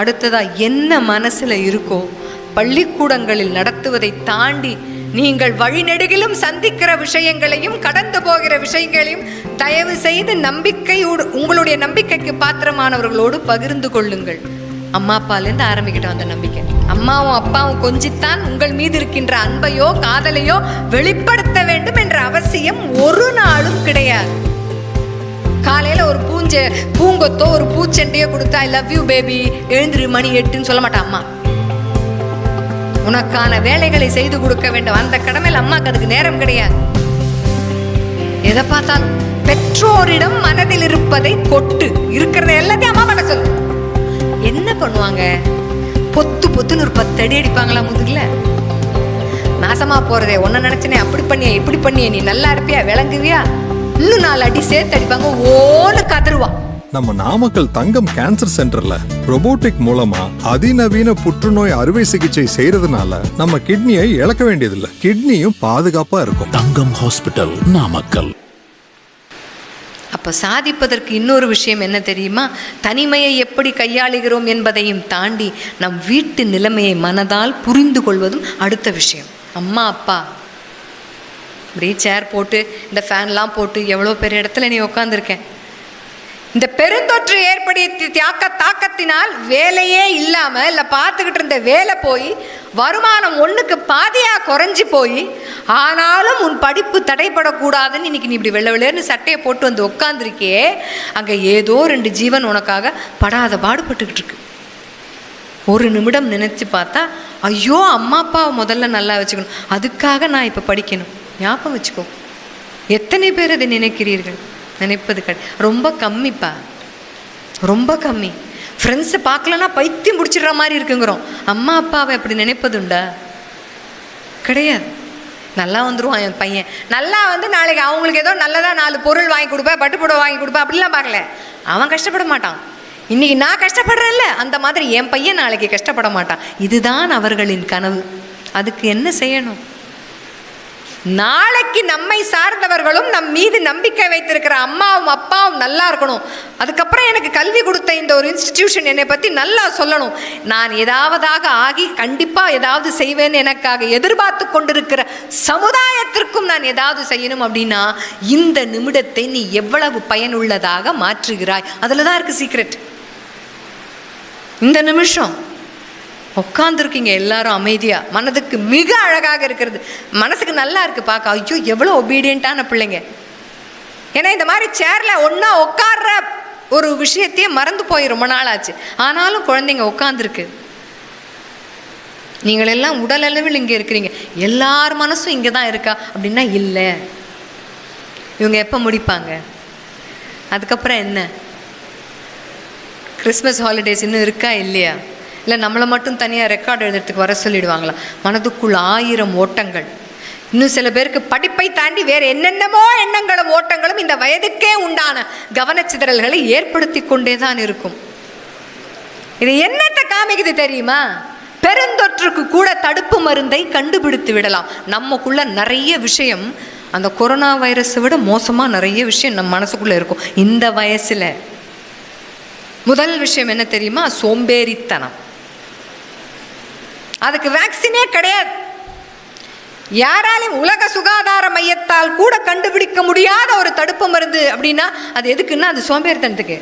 அடுத்ததாக என்ன மனசில் இருக்கோ பள்ளிக்கூடங்களில் நடத்துவதை தாண்டி நீங்கள் வழிநெடுகிலும் சந்திக்கிற விஷயங்களையும் கடந்து போகிற விஷயங்களையும் தயவு செய்து நம்பிக்கையோடு உங்களுடைய நம்பிக்கைக்கு பாத்திரமானவர்களோடு பகிர்ந்து கொள்ளுங்கள். அம்மா அப்பாலேருந்து ஆரம்பிக்கிட்டோம் அந்த நம்பிக்கை. அம்மாவும் அப்பாவும் கொஞ்சித்தான் உங்கள் மீது இருக்கின்ற அன்பையோ காதலையோ வெளிப்படுத்த வேண்டும் என்ற அவசியம் ஒரு நாளும் கிடையாது. காலையில ஒரு பூஞ்ச பூங்கொத்தோ ஒரு பூச்செண்டையோ கொடுத்தா ஐ லவ் யூ பேபி எழுந்திரு மணி எட்டுன்னு சொல்ல மாட்டா அம்மா. உனக்கான வேலைகளை செய்து கொடுக்க வேண்டும். அந்த கடமையில் அம்மாக்கு அதுக்கு நேரம் கிடையாது. எதை பார்த்தாலும் பெற்றோரிடம் மனதில் இருப்பதை கொட்டு. இருக்கிறத எல்லாத்தையும் அம்மா பண்ண சொல்லு. என்ன பண்ணுவாங்க? பொத்து பொத்துன்னு ஒரு பத்து அடி அடிப்பாங்களா முதுகில்? நாசமா போறதே. ஒன்ன நினச்சினே அப்படி பண்ணியே இப்படி பண்ணியே. நீ நல்லா இருப்பியா? விளங்குவியா? இன்னும் நாலு அடி சேர்த்து அடிப்பாங்க ஓன்னு கதறுவா நம்ம நாமக்கல் தங்கம் கேன்சர் சென்டர்ல robotic மூலமா அதிநவீன புற்றுநோய் அறுவை சிகிச்சை செய்யறதுனால நம்ம கிட்னியை இழக்க வேண்டியதில்லை. கிட்னியும் பாதுகாப்பா இருக்கும். தங்கம் ஹாஸ்பிட்டல் நாமக்கல். அப்ப சாதிப்பதற்கு இன்னொரு விஷயம் என்ன தெரியுமா? தனிமையை எப்படி கையாளுகிறோம் என்பதையும் தாண்டி நம் வீட்டு நிலைமையை மனதால் புரிந்து கொள்வதும் அடுத்த விஷயம். அம்மா அப்பா இப்படியே சேர் போட்டு இந்த ஃபேன்லாம் போட்டு எவ்வளோ பெரிய இடத்துல நீ உட்காந்துருக்கேன் இந்த பெருந்தொற்று ஏற்படுத்தி தியாக்க தாக்கத்தினால் வேலையே இல்லாமல் இல்லை பார்த்துக்கிட்டு இருந்த வேலை போய் வருமானம் ஒன்றுக்கு பாதியாக குறைஞ்சி போய் ஆனாலும் உன் படிப்பு தடைப்படக்கூடாதுன்னு இன்னைக்கு நீ இப்படி வெள்ள வெள்ளையர்னு சட்டையை போட்டு வந்து உட்காந்துருக்கியே அங்கே ஏதோ ரெண்டு ஜீவன் உனக்காக படாத பாடுபட்டுக்கிட்டு இருக்கு. ஒரு நிமிடம் நினச்சி பார்த்தா ஐயோ அம்மா அப்பாவை முதல்ல நல்லா வச்சுக்கணும். அதுக்காக நான் இப்போ படிக்கணும். ஞாபகம் வச்சுக்கோ. எத்தனை பேர் அதை நினைக்கிறீர்கள்? நினைப்பது கிடையாது ரொம்ப கம்மிப்பா. ரொம்ப கம்மி. ஃப்ரெண்ட்ஸை பார்க்கலன்னா பைத்தியம் பிடிச்சிடுற மாதிரி இருக்குங்கிறோம். அம்மா அப்பாவை அப்படி நினைப்பதுண்டா கிடையாது. நல்லா வந்துடுவான் என் பையன். நல்லா வந்து நாளைக்கு அவங்களுக்கு ஏதோ நல்லதாக நாலு பொருள் வாங்கி கொடுப்பேன் பட்டுப்புடவை வாங்கி கொடுப்பேன் அப்படிலாம் பார்க்கல. அவன் கஷ்டப்பட மாட்டான். இன்றைக்கி நான் கஷ்டப்படுறேன்ல அந்த மாதிரி என் பையன் நாளைக்கு கஷ்டப்பட மாட்டான். இதுதான் அவர்களின் கனவு. அதுக்கு என்ன செய்யணும்? நாளைக்கு நம்மை சார்ந்தவர்களும் நம் மீது நம்பிக்கை வைத்திருக்கிற அம்மாவும் அப்பாவும் நல்லா இருக்கணும். அதுக்கப்புறம் எனக்கு கல்வி கொடுத்த இந்த ஒரு இன்ஸ்டிடியூஷன் என்னை பற்றி நல்லா சொல்லணும். நான் ஏதாவதாக ஆகி கண்டிப்பாக ஏதாவது செய்வேன் எனக்காக எதிர்பார்த்து கொண்டிருக்கிற சமுதாயத்திற்கும் நான் ஏதாவது செய்யணும் அப்படின்னா இந்த நிமிடத்தை நீ எவ்வளவு பயனுள்ளதாக மாற்றுகிறாய். அதில் தான் இருக்குது சீக்ரெட் இந்த நிமிஷம் உட்காந்துருக்கீங்க எல்லாரும் அமைதியாக மனதுக்கு மிக அழகாக இருக்கிறது. மனசுக்கு நல்லா இருக்கு பார்க்க ஐயோ எவ்வளோ ஒபீடியண்ட்டான பிள்ளைங்க. ஏன்னா இந்த மாதிரி சேரில் ஒன்றா உட்கார்ற ஒரு விஷயத்தையே மறந்து போய் ரொம்ப நாள் ஆச்சு ஆனாலும் குழந்தைங்க உட்காந்துருக்கு நீங்கள் எல்லாம் உடல் அளவில் இங்கே இருக்கிறீங்க. எல்லார் மனசும் இங்கே தான் இருக்கா? அப்படின்னா இல்லை. இவங்க எப்போ முடிப்பாங்க? அதுக்கப்புறம் என்ன? கிறிஸ்மஸ் ஹாலிடேஸ் இன்னும் இருக்கா? இல்லையா? இல்லை நம்மளை மட்டும் தனியாக ரெக்கார்டு எழுதுறதுக்கு வர சொல்லிடுவாங்களா? மனதுக்குள் ஆயிரம் ஓட்டங்கள். இன்னும் சில பேருக்கு படிப்பை தாண்டி வேறு என்னென்னமோ எண்ணங்களும் ஓட்டங்களும் இந்த வயதுக்கே உண்டான கவனச்சிதறல்களை ஏற்படுத்தி கொண்டே தான் இருக்கும். இது என்னத்தை காமிக்குது தெரியுமா? பெருந்தொற்றுக்கு கூட தடுப்பு மருந்தை கண்டுபிடித்து விடலாம். நமக்குள்ள நிறைய விஷயம் அந்த கொரோனா வைரஸை விட மோசமாக நிறைய விஷயம் நம்ம மனசுக்குள்ளே இருக்கும். இந்த வயசில் முதல் விஷயம் என்ன தெரியுமா? சோம்பேறித்தனம். அதுக்கு வேக்சினே கிடையாது. யாராலையும் உலக சுகாதார மையத்தால் கூட கண்டுபிடிக்க முடியாத ஒரு தடுப்பு மருந்து அப்படின்னா அது எதுக்குன்னா அது சோம்பேறித்தனத்துக்கு.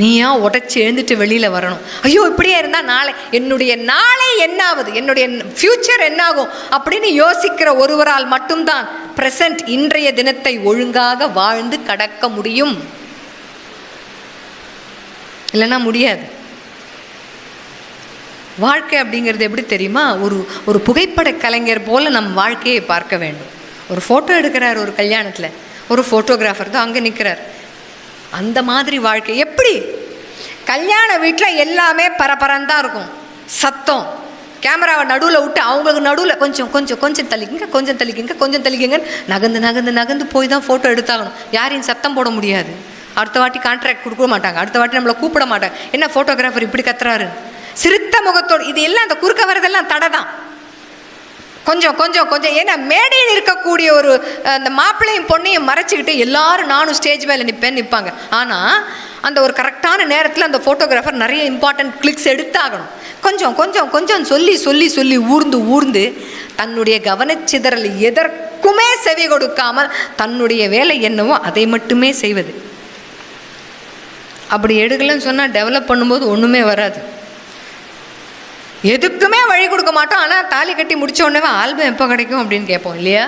நீயா உடச்சி எழுந்துட்டு வெளியில் வரணும்? ஐயோ இப்படியே இருந்தால் நாளை என்னுடைய நாளை என்னாவது என்னுடைய ஃப்யூச்சர் என்னாகும் அப்படின்னு யோசிக்கிற ஒருவரால் மட்டும்தான் பிரசன்ட் இன்றைய தினத்தை ஒழுங்காக வாழ்ந்து கடக்க முடியும். இல்லைன்னா முடியாது. வாழ்க்கை அப்படிங்கிறது எப்படி தெரியுமா? ஒரு ஒரு புகைப்பட கலைஞர் போல் நம் வாழ்க்கையை பார்க்க வேண்டும். ஒரு ஃபோட்டோ எடுக்கிறார் ஒரு கல்யாணத்தில். ஒரு ஃபோட்டோகிராஃபர் தான் அங்கே நிற்கிறார் அந்த மாதிரி வாழ்க்கை எப்படி? கல்யாண வீட்டில் எல்லாமே பரபரன்னு தான் இருக்கும். சத்தம். கேமராவை நடுவில் விட்டு அவங்களுக்கு நடுவில் கொஞ்சம் கொஞ்சம் கொஞ்சம் தள்ளிக்குங்க கொஞ்சம் தள்ளிக்குங்க கொஞ்சம் தள்ளிக்குங்க நகர்ந்து நகர்ந்து நகர்ந்து போய் தான் ஃபோட்டோ எடுத்தாகணும். யாரையும் சத்தம் போட முடியாது. அடுத்த வாட்டி கான்ட்ராக்ட் கொடுக்க மாட்டாங்க. அடுத்த வாட்டி நம்மளை கூப்பிட மாட்டாங்க. என்ன ஃபோட்டோகிராஃபர் இப்படி கத்துறாரு? சிரித்த முகத்தோடு இது எல்லாம் அந்த குறுக்க வரதெல்லாம் தடை தான் கொஞ்சம் கொஞ்சம் கொஞ்சம். ஏன்னா மேடையில் இருக்கக்கூடிய ஒரு அந்த மாப்பிள்ளையும் பொண்ணையும் மறைச்சிக்கிட்டு எல்லாரும் நானும் ஸ்டேஜ் மேலே நிற்பேன் நிற்பாங்க ஆனால் அந்த ஒரு கரெக்டான நேரத்தில் அந்த ஃபோட்டோகிராஃபர் நிறைய இம்பார்ட்டன்ட் கிளிக்ஸ் எடுத்தாகணும். கொஞ்சம் கொஞ்சம் கொஞ்சம் சொல்லி சொல்லி சொல்லி ஊர்ந்து ஊர்ந்து தன்னுடைய கவனச்சிதறல் எதற்குமே செவி கொடுக்காமல் தன்னுடைய வேலை என்னவோ அதை மட்டுமே செய்வது. அப்படி எடுக்கலன்னு சொன்னால் டெவலப் பண்ணும்போது ஒன்றுமே வராது. எதுக்குமே வழி கொடுக்க மாட்டோம். ஆனால் தாலி கட்டி முடித்த உடனே ஆல்பம் எப்போ கிடைக்கும் அப்படின்னு கேட்போம் இல்லையா?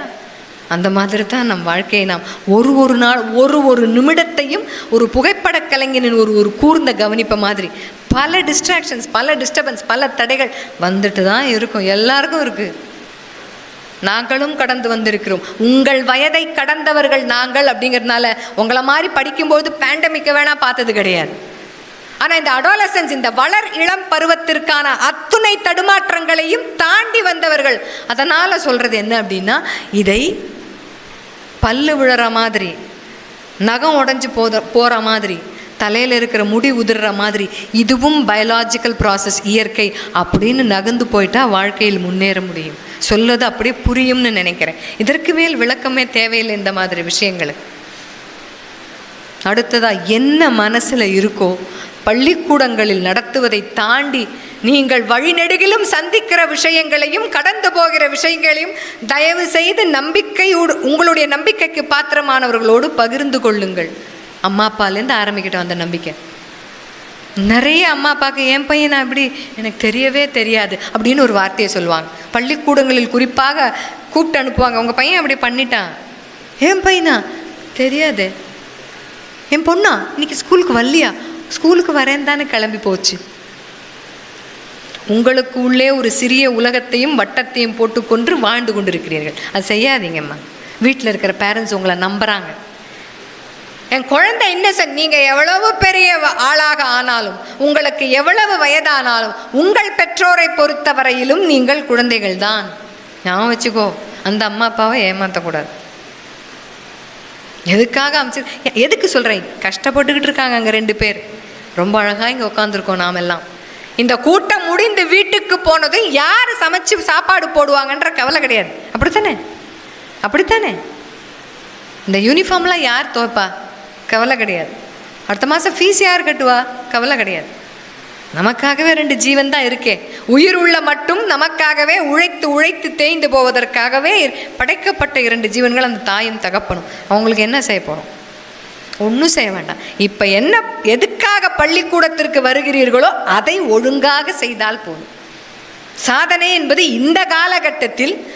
அந்த மாதிரி தான் நம் வாழ்க்கையை நாம் ஒரு ஒரு நாள் ஒரு ஒரு நிமிடத்தையும் ஒரு புகைப்படக் கலைஞனின் ஒரு ஒரு கூர்ந்த கவனிப்பை மாதிரி பல டிஸ்ட்ராக்ஷன்ஸ் பல டிஸ்டர்பன்ஸ் பல தடைகள் வந்துட்டு தான் இருக்கும். எல்லாருக்கும் இருக்குது நாங்களும் கடந்து வந்திருக்கிறோம். உங்கள் வயதை கடந்தவர்கள் நாங்கள் அப்படிங்கிறதுனால உங்களை மாதிரி படிக்கும்போது பேண்டமிக்க வேணால் பார்த்தது கிடையாது. ஆனால் இந்த அடாலசன்ஸ் இந்த வளர் இளம் பருவத்திற்கான அத்துணை தடுமாற்றங்களையும் தாண்டி வந்தவர்கள். அதனால் சொல்கிறது என்ன அப்படின்னா இதை பல்லு விழுற மாதிரி நகம் உடஞ்சி போத போகிற மாதிரி தலையில் இருக்கிற முடி உதிர்ற மாதிரி இதுவும் பயாலாஜிக்கல் ப்ராசஸ் இயற்கை அப்படின்னு நகர்ந்து போயிட்டா வாழ்க்கையில் முன்னேற முடியும். சொல்லது அப்படியே புரியும்னு நினைக்கிறேன். இதற்கு மேல் விளக்கமே தேவையில்லை இந்த மாதிரி விஷயங்களுக்கு. அடுத்ததாக என்ன மனசில் இருக்கோ பள்ளிக்கூடங்களில் நடத்துவதை தாண்டி நீங்கள் வழிநெடுகிலும் சந்திக்கிற விஷயங்களையும் கடந்து போகிற விஷயங்களையும் தயவு செய்து நம்பிக்கையோடு உங்களுடைய நம்பிக்கைக்கு பாத்திரமானவர்களோடு பகிர்ந்து கொள்ளுங்கள். அம்மா அப்பாலேருந்து ஆரம்பிக்கிட்டோம் அந்த நம்பிக்கை. நிறைய அம்மா அப்பாவுக்கு என் பையனா இப்படி எனக்கு தெரியவே தெரியாது அப்படின்னு ஒரு வார்த்தையை சொல்லுவாங்க. பள்ளிக்கூடங்களில் குறிப்பாக கூப்பிட்டு அனுப்புவாங்க. உங்கள் பையன் அப்படி பண்ணிட்டான். என் பையனா? தெரியாது. என் பொண்ணா? இன்னைக்கு ஸ்கூலுக்கு வரலையா? ஸ்கூலுக்கு வரேன் தானே கிளம்பி போச்சு. உங்களுக்கு உள்ளே ஒரு சிறிய உலகத்தையும் வட்டத்தையும் போட்டுக்கொண்டு வாழ்ந்து கொண்டிருக்கிறீர்கள். அது செய்யாதீங்கம்மா. வீட்டில் இருக்கிற பேரண்ட்ஸ் உங்களை நம்புகிறாங்க என் குழந்தை என்ன சார் நீங்கள் எவ்வளவு பெரிய ஆளாக ஆனாலும் உங்களுக்கு எவ்வளவு வயதானாலும் உங்கள் பெற்றோரை பொறுத்தவரையிலும் நீங்கள் குழந்தைகள் தான். ஞாபகம் வச்சுக்கோ அந்த அம்மா அப்பாவை ஏமாற்றக்கூடாது எதுக்காக அமைச்சு எதுக்கு சொல்கிறேன் கஷ்டப்பட்டுக்கிட்டு இருக்காங்க அங்கே ரெண்டு பேர். ரொம்ப அழகாக இங்கே உட்காந்துருக்கோம் நாமெல்லாம். இந்த கூட்டம் முடிந்து வீட்டுக்கு போனதும் யார் சமைச்சு சாப்பாடு போடுவாங்கன்ற கவலை கிடையாது. அப்படித்தானே? அப்படித்தானே? இந்த யூனிஃபார்ம்லாம் யார் துவைப்பா? கவலை கிடையாது. அடுத்த மாதம் ஃபீஸ் யார் கட்டுவா? கவலை கிடையாது. நமக்காகவே ரெண்டு ஜீவன் தான் இருக்கே. உயிர் உள்ள மட்டும் நமக்காகவே உழைத்து உழைத்து தேய்ந்து போவதற்காகவே படைக்கப்பட்ட இரண்டு ஜீவன்கள் அந்த தாயும் தகப்பனும். அவங்களுக்கு என்ன செய்ய போகிறோம் ஒன்றும் செய்ய வேண்டாம். இப்போ என்ன எதுக்காக பள்ளிக்கூடத்திற்கு வருகிறீர்களோ அதை ஒழுங்காக செய்தால் போதும். சாதனை என்பது இந்த காலகட்டத்தில்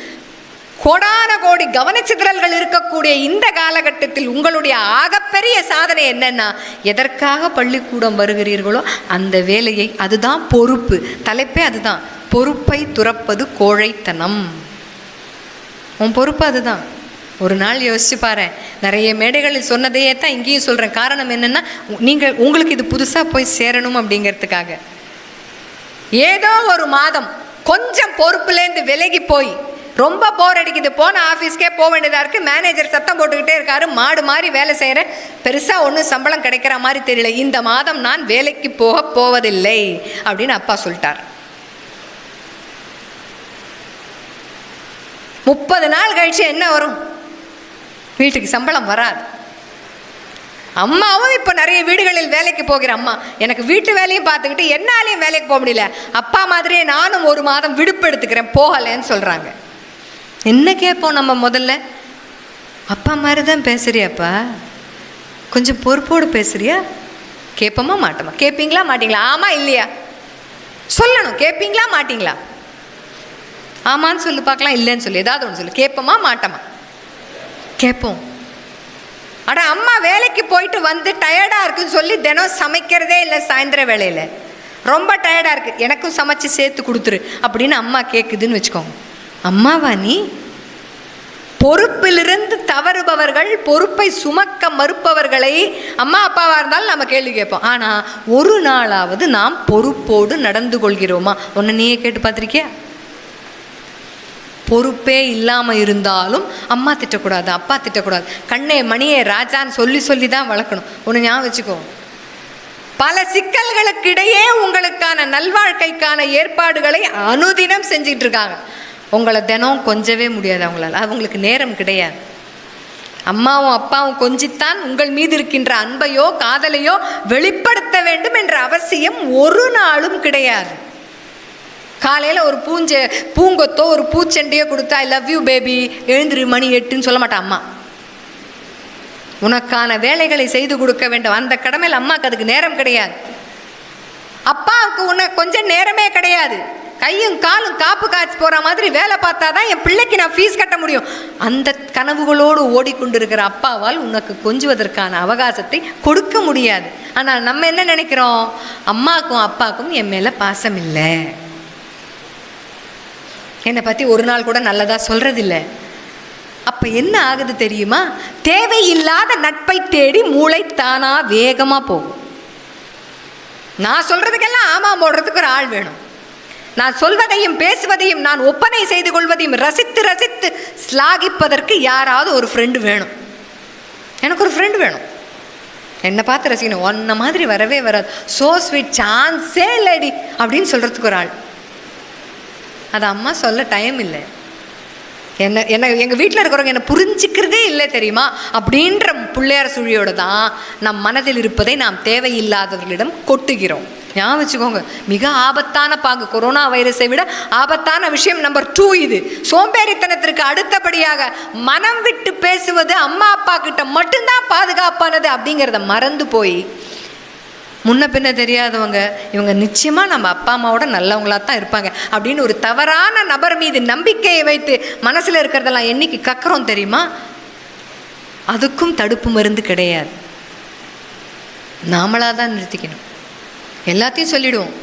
கோடான கோடி கவனச்சிதறல்கள் இருக்கக்கூடிய இந்த காலகட்டத்தில் உங்களுடைய ஆகப்பெரிய சாதனை என்னன்னா எதற்காக பள்ளிக்கூடம் வருகிறீர்களோ அந்த வேலையை அதுதான் பொறுப்பு. தலைப்பே அதுதான். பொறுப்பை துறப்பது கோழைத்தனம். உன் பொறுப்பு அதுதான். ஒரு நாள் யோசிச்சு பாரு நிறைய மேடைகளில் சொன்னதையே தான் இங்கேயும் சொல்கிறேன் காரணம் என்னென்னா நீங்கள் உங்களுக்கு இது புதுசாக போய் சேரணும் அப்படிங்கிறதுக்காக. ஏதோ ஒரு மாதம் கொஞ்சம் பொறுப்புலேருந்து விலகி போய் ரொம்ப போர் அடிக்குது. போன ஆஃபீஸ்க்கே போக வேண்டியதாக இருக்குது மேனேஜர் சத்தம் போட்டுக்கிட்டே இருக்காரு. மாடு மாதிரி வேலை செய்கிறேன் பெருசாக ஒன்றும் சம்பளம் கிடைக்கிற மாதிரி தெரியல. இந்த மாதம் நான் வேலைக்கு போக போவதில்லை அப்படின்னு அப்பா சொல்லிட்டார். முப்பது நாள் கழிச்சு என்ன வரும்? வீட்டுக்கு சம்பளம் வராது. அம்மாவும் இப்போ நிறைய வீடுகளில் வேலைக்கு போகிற அம்மா. எனக்கு வீட்டு வேலையும் பார்த்துக்கிட்டு என்னாலையும் வேலைக்கு போக முடியல. அப்பா மாதிரியே நானும் ஒரு மாதம் விடுப்பு எடுத்துக்கிறேன் போகலைன்னு சொல்கிறாங்க என்ன கேட்போம் நம்ம முதல்ல? அப்பா மாதிரி தான் பேசுறியாப்பா? கொஞ்சம் பொறுப்போடு பேசுறியா? கேட்போமா மாட்டோமா? கேட்பீங்களா மாட்டீங்களா? ஆமாம் இல்லையா? சொல்லணும் கேட்பீங்களா மாட்டிங்களா? ஆமான்னு சொல்லி பார்க்கலாம் இல்லைன்னு சொல்லி. ஏதாவது ஒன்று சொல்லு. கேட்போமா மாட்டோமா? கேட்போம் அட அம்மா வேலைக்கு போயிட்டு வந்து டயர்டாக இருக்குன்னு சொல்லி தினம் சமைக்கிறதே இல்லை சாயந்தர வேலையில் ரொம்ப டயர்டாக இருக்குது எனக்கும் சமைச்சு சேர்த்து கொடுத்துரு அப்படின்னு அம்மா கேட்குதுன்னு வச்சுக்கோங்க. அம்மாவா நீ? பொறுப்பிலிருந்து தவறுபவர்கள் பொறுப்பை சுமக்க மறுப்பவர்களை அம்மா அப்பாவாக இருந்தாலும் நம்ம கேள்வி கேட்போம். ஆனால் ஒரு நாளாவது நாம் பொறுப்போடு நடந்து கொள்கிறோமா? ஒன்று நீயே கேட்டு பார்த்துருக்கியா? பொறுப்பே இல்லாமல் இருந்தாலும் அம்மா திட்டக்கூடாது அப்பா திட்டக்கூடாது. கண்ணே மணியே ராஜான்னு சொல்லி சொல்லி தான் வளர்க்கணும். ஒன்று ஞாபகம் வச்சுக்கோ. பல சிக்கல்களுக்கு இடையே உங்களுக்கான நல்வாழ்க்கைக்கான ஏற்பாடுகளை அனுதினம் செஞ்சிட்டு இருக்காங்க உங்களை தினம் கொஞ்சவே முடியாது அவங்களால. அவங்களுக்கு நேரம் கிடையாது. அம்மாவும் அப்பாவும் கொஞ்சித்தான் உங்கள் மீது இருக்கின்ற அன்பையோ காதலையோ வெளிப்படுத்த வேண்டும் என்ற அவசியம் ஒரு நாளும் கிடையாது. காலையில் ஒரு பூஞ்ச பூங்கொத்தோ ஒரு பூச்செண்டையோ கொடுத்தா ஐ லவ் யூ பேபி எழுந்திரு மணி எட்டுன்னு சொல்ல மாட்டா அம்மா. உனக்கான வேலைகளை செய்து கொடுக்க வேண்டும். அந்த கடமையில் அம்மாவுக்கு அதுக்கு நேரம் கிடையாது. அப்பாவுக்கு உன்னை கொஞ்சம் நேரமே கிடையாது. கையும் காலும் காப்பு காய்ச்சி போகிற மாதிரி வேலை பார்த்தா தான் என் பிள்ளைக்கு நான் ஃபீஸ் கட்ட முடியும். அந்த கனவுகளோடு ஓடிக்கொண்டிருக்கிற அப்பாவால் உனக்கு கொஞ்சுவதற்கான அவகாசத்தை கொடுக்க முடியாது. ஆனால் நம்ம என்ன நினைக்கிறோம்? அம்மாவுக்கும் அப்பாவுக்கும் என் மேலே பாசம் இல்லை என்னை பற்றி ஒரு நாள் கூட நல்லதாக சொல்கிறதில்ல அப்போ என்ன ஆகுது தெரியுமா? தேவையில்லாத நட்பை தேடி மூளை தானா வேகமாக போகும். நான் சொல்கிறதுக்கெல்லாம் ஆமாம் போடுறதுக்கு ஒரு ஆள் வேணும். நான் சொல்வதையும் பேசுவதையும் நான் ஒப்பனை செய்து கொள்வதையும் ரசித்து ரசித்து ஸ்லாகிப்பதற்கு யாராவது ஒரு ஃப்ரெண்டு வேணும். எனக்கு ஒரு ஃப்ரெண்டு வேணும். என்னை பார்த்து ரசிக்கணும். ஒன்ன மாதிரி வரவே வராது. சோ ஸ்வீட் சான்ஸே இல்லடி அப்படின்னு சொல்கிறதுக்கு ஒரு ஆள். அது அம்மா சொல்ல டைம் இல்லை. என்ன என்ன எங்கள் வீட்டில் இருக்கிறவங்க என்னை புரிஞ்சிக்கிறதே இல்லை தெரியுமா? அப்படின்ற பிள்ளையார் சுழியோடு தான் நம் மனதில் இருப்பதை நாம் தேவையில்லாதவர்களிடம் கொட்டுகிறோம். ஞாபகம் வச்சுக்கோங்க மிக ஆபத்தான பாங்கு கொரோனா வைரஸை விட ஆபத்தான விஷயம் நம்பர் டூ இது. சோம்பேறித்தனத்திற்கு அடுத்தபடியாக மனம் விட்டு பேசுவது அம்மா அப்பா கிட்ட மட்டும்தான் பாதுகாப்பானது அப்படிங்கிறத மறந்து போய் முன்ன பின்ன தெரியாதவங்க இவங்க நிச்சயமாக நம்ம அப்பா அம்மாவோட நல்லவங்களாக தான் இருப்பாங்க. அப்படின்னு ஒரு தவறான நபர் மீது நம்பிக்கையை வைத்து மனசில் இருக்கிறதெல்லாம் என்னைக்கு கக்கறோம் தெரியுமா? அதுக்கும் தடுப்பு மருந்து கிடையாது. நாமளாக தான் நிறுத்திக்கணும். எல்லாத்தையும் சொல்லிவிடுவோம்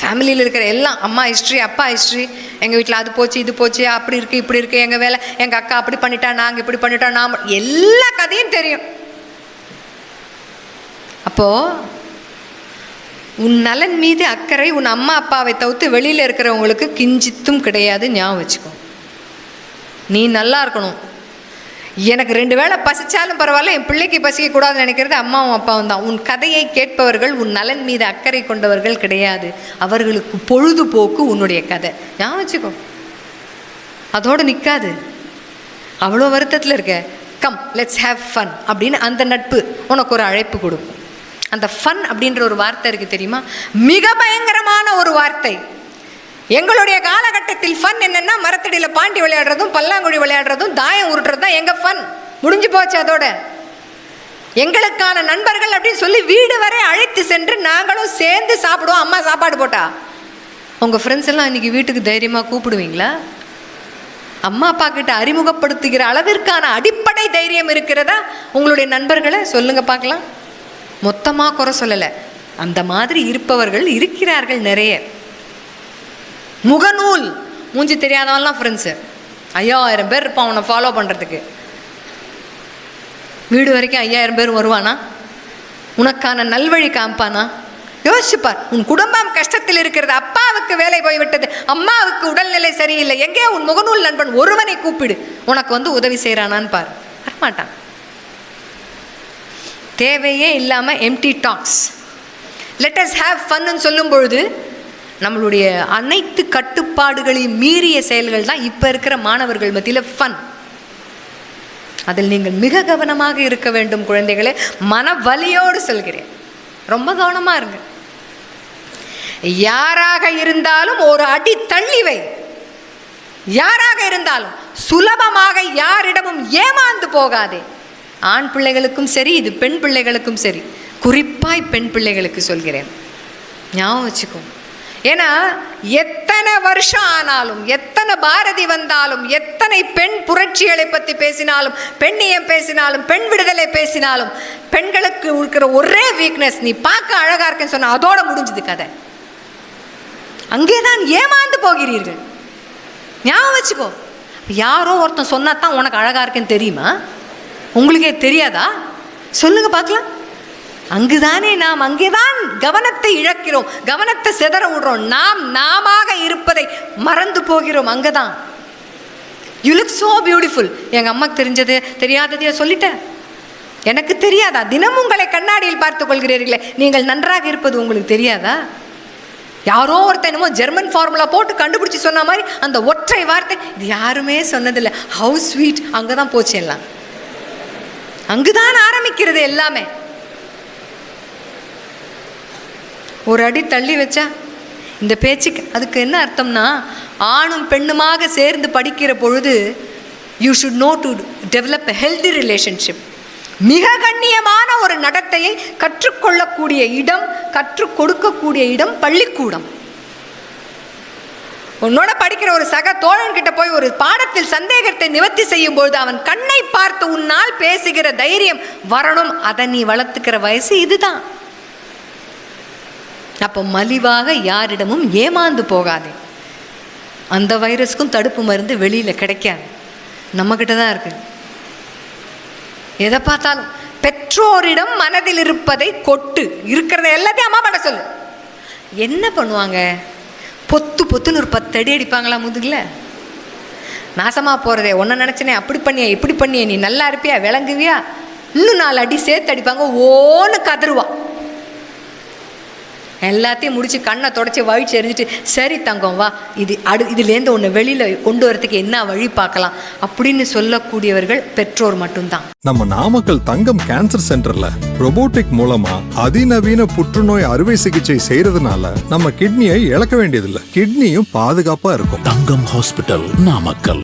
ஃபேமிலியில் இருக்கிற எல்லாம் அம்மா ஹிஸ்ட்ரி அப்பா ஹிஸ்ட்ரி எங்கள் வீட்டில் அது போச்சு இது போச்சு அப்படி இருக்குது இப்படி இருக்குது எங்கள் வேலை எங்கள் அக்கா அப்படி பண்ணிட்டா நாங்கள் இப்படி பண்ணிட்டோம் நாம் எல்லா கதையும் தெரியும். அப்போது உன் நலன் மீது அக்கறை உன் அம்மா அப்பாவை தவிர்த்து வெளியில் இருக்கிறவங்களுக்கு கிஞ்சித்தும் கிடையாது ஞாபகம் வச்சுக்கோ. நீ நல்லா இருக்கணும். எனக்கு ரெண்டு வேளை பசிச்சாலும் பரவாயில்ல என் பிள்ளைக்கு பசிக்க கூடாதுன்னு நினைக்கிறது அம்மாவும் அப்பாவும் தான். உன் கதையை கேட்பவர்கள் உன் நலன் மீது அக்கறை கொண்டவர்கள் கிடையாது. அவர்களுக்கு பொழுதுபோக்கு உன்னுடைய கதை. ஞாபகம் வச்சுக்கோ. அதோடு நிற்காது அவ்வளோ வருத்தத்தில் இருக்க. கம் லெட்ஸ் ஹேவ் ஃபன் அப்படின்னு அந்த நட்பு உனக்கு ஒரு அழைப்பு கொடுக்கும். அந்த ஃபன் அப்படின்ற ஒரு வார்த்தை இருக்குது தெரியுமா? மிக பயங்கரமான ஒரு வார்த்தை. எங்களுடைய காலகட்டத்தில் ஃபன் என்னென்னா மரத்தடியில் பாண்டி விளையாடுறதும் பல்லாங்குழி விளையாடுறதும் தாயம் உருட்டுறது தான் எங்கள் ஃபன் முடிஞ்சு போச்சு அதோட. எங்களுக்கான நண்பர்கள் அப்படின்னு சொல்லி வீடு வரை அழைத்து சென்று நாங்களும் சேர்ந்து சாப்பிடுவோம். அம்மா சாப்பாடு போட்டா. உங்கள் ஃப்ரெண்ட்ஸ் எல்லாம் இன்றைக்கி வீட்டுக்கு தைரியமாக கூப்பிடுவீங்களா? அம்மா அப்பா கிட்ட அறிமுகப்படுத்துகிற அளவிற்கான அடிப்படை தைரியம் இருக்கிறதா? உங்களுடைய நண்பர்களை சொல்லுங்கள் பார்க்கலாம். மொத்தமாக குறை சொல்லலை. அந்த மாதிரி இருப்பவர்கள் இருக்கிறார்கள் நிறைய. முகநூல். மூஞ்சி தெரியாதவன்லாம் ஃப்ரெண்ட்ஸு ஐயாயிரம் பேர் இருப்பான் அவனை ஃபாலோ பண்ணுறதுக்கு வீடு வரைக்கும் ஐயாயிரம் பேர் வருவானா? உனக்கான நல்வழி காமிப்பானா? யோசிச்சுப்பார். உன் குடும்பம் கஷ்டத்தில் இருக்கிறது அப்பாவுக்கு வேலை போய்விட்டது. அம்மாவுக்கு உடல்நிலை சரியில்லை. எங்கே உன் முகநூல் நண்பன்? ஒருவனை கூப்பிடு. உனக்கு வந்து உதவி செய்கிறானான்னு பார். வரமாட்டான். தேவையே இல்லாமல் empty talks let us have fun சொல்லும் பொழுது நம்மளுடைய அனைத்து கட்டுப்பாடுகளையும் மீறிய செயல்கள் தான் இப்போ இருக்கிற மாணவர்கள் மத்தியில் ஃபன் அதில் நீங்கள் மிக கவனமாக இருக்க வேண்டும் குழந்தைகளே. மன வலியோடு சொல்கிறேன். ரொம்ப கவனமாக இருங்க. யாராக இருந்தாலும் ஒரு அடி தள்ளிவை யாராக இருந்தாலும் சுலபமாக யாரிடமும் ஏமாந்து போகாதே. ஆண் பிள்ளைகளுக்கும் சரி இது பெண் பிள்ளைகளுக்கும் சரி. குறிப்பாய் பெண் பிள்ளைகளுக்கு சொல்கிறேன். ஞாபகம் வச்சுக்கோ. ஏன்னா எத்தனை வருஷம் ஆனாலும் எத்தனை பாரதி வந்தாலும் எத்தனை பெண் புரட்சிகளை பற்றி பேசினாலும் பெண்ணியம் பேசினாலும் பெண் விடுதலை பேசினாலும் பெண்களுக்கு இருக்கிற ஒரே வீக்னஸ் நீ பார்க்க அழகா இருக்கேன்னு சொன்ன அதோட முடிஞ்சது கதை. அங்கேதான் ஏமாந்து போகிறீர்கள். ஞாபகம் வச்சுக்கோ. யாரோ ஒருத்தன் சொன்னா தான் உனக்கு அழகா இருக்கேன்னு தெரியுமா? உங்களுக்கே தெரியாதா? சொல்லுங்க பார்க்கலாம். அங்குதானே நாம் அங்கேதான் கவனத்தை இழக்கிறோம். கவனத்தை சிதற விடுறோம். நாம் நாமாக இருப்பதை மறந்து போகிறோம். அங்கதான். யூ லுக் சோ பியூட்டிஃபுல் எங்கள் அம்மாக்கு தெரிஞ்சது தெரியாததையோ சொல்லிட்டேன். எனக்கு தெரியாதா? தினமும் உங்களை கண்ணாடியில் பார்த்து கொள்கிறீர்களே. நீங்கள் நன்றாக இருப்பது உங்களுக்கு தெரியாதா? யாரோ ஒருத்தன் என்னமோ ஜெர்மன் ஃபார்முலா போட்டு கண்டுபிடிச்சி சொன்ன மாதிரி அந்த ஒற்றை வார்த்தை இது யாருமே சொன்னதில்லை. ஹவு ஸ்வீட் அங்கே தான் போச்சு எல்லாம். அங்குதான் ஆரம்பிக்கிறது எல்லாமே. ஒரு அடி தள்ளி வச்சா இந்த பேச்சுக்கு அதுக்கு என்ன அர்த்தம்னா ஆணும் பெண்ணுமாக சேர்ந்து படிக்கிற பொழுது you should know to develop healthy relationship மிக கண்ணியமான ஒரு நடத்தையை கற்றுக்கொள்ளக்கூடிய இடம் கற்றுக் கொடுக்கக்கூடிய இடம் பள்ளிக்கூடம். உன்னோட படிக்கிற ஒரு சக தோழன் கிட்ட போய் ஒரு பாடத்தில் சந்தேகத்தை நிவர்த்தி செய்யும் பொழுது அவன் கண்ணை பார்த்து உன்னால் பேசுகிற தைரியம் வரணும். அதை நீ வளர்த்துக்கிற வயசு இதுதான். அப்போ மலிவாக யாரிடமும் ஏமாந்து போகாதே. அந்த வைரஸ்க்கும் தடுப்பு மருந்து வெளியில் கிடைக்காது. நம்மக்கிட்ட தான் இருக்கு. எதை பார்த்தாலும் பெற்றோரிடம் மனதில் இருப்பதை கொட்டு. இருக்கிறத எல்லாத்தையும் அம்மா பண்ண சொல்லு. என்ன பண்ணுவாங்க? பொத்து பொத்துன்னு ஒரு பத்து அடி அடிப்பாங்களா முதுகில்? நாசமாக போகிறதே ஒன்றை நினச்சினே அப்படி பண்ணியா இப்படி பண்ணியா நீ நல்லா இருப்பியா விளங்குவியா? இன்னும் நாலு அடி சேர்த்து அடிப்பாங்க ஓன்னு கதருவான் எல்லாத்தையும் முடிச்சு கண்ணை தொடச்சி வழிச்சு எறிஞ்சிட்டு சரி தங்கம் வா. இது அடு இதுலேருந்து ஒன்று வெளியில் கொண்டு வரதுக்கு என்ன வழி பார்க்கலாம்? அப்படின்னு சொல்லக்கூடியவர்கள் பெற்றோர் மட்டும்தான். நம்ம நாமக்கல் தங்கம் கேன்சர் சென்டர்ல robotic மூலமா அதிநவீன புற்றுநோய் அறுவை சிகிச்சை செய்யறதுனால நம்ம கிட்னியை இழக்க வேண்டியதில்லை. கிட்னியும் பாதுகாப்பா இருக்கும். தங்கம் ஹாஸ்பிட்டல் நாமக்கல்.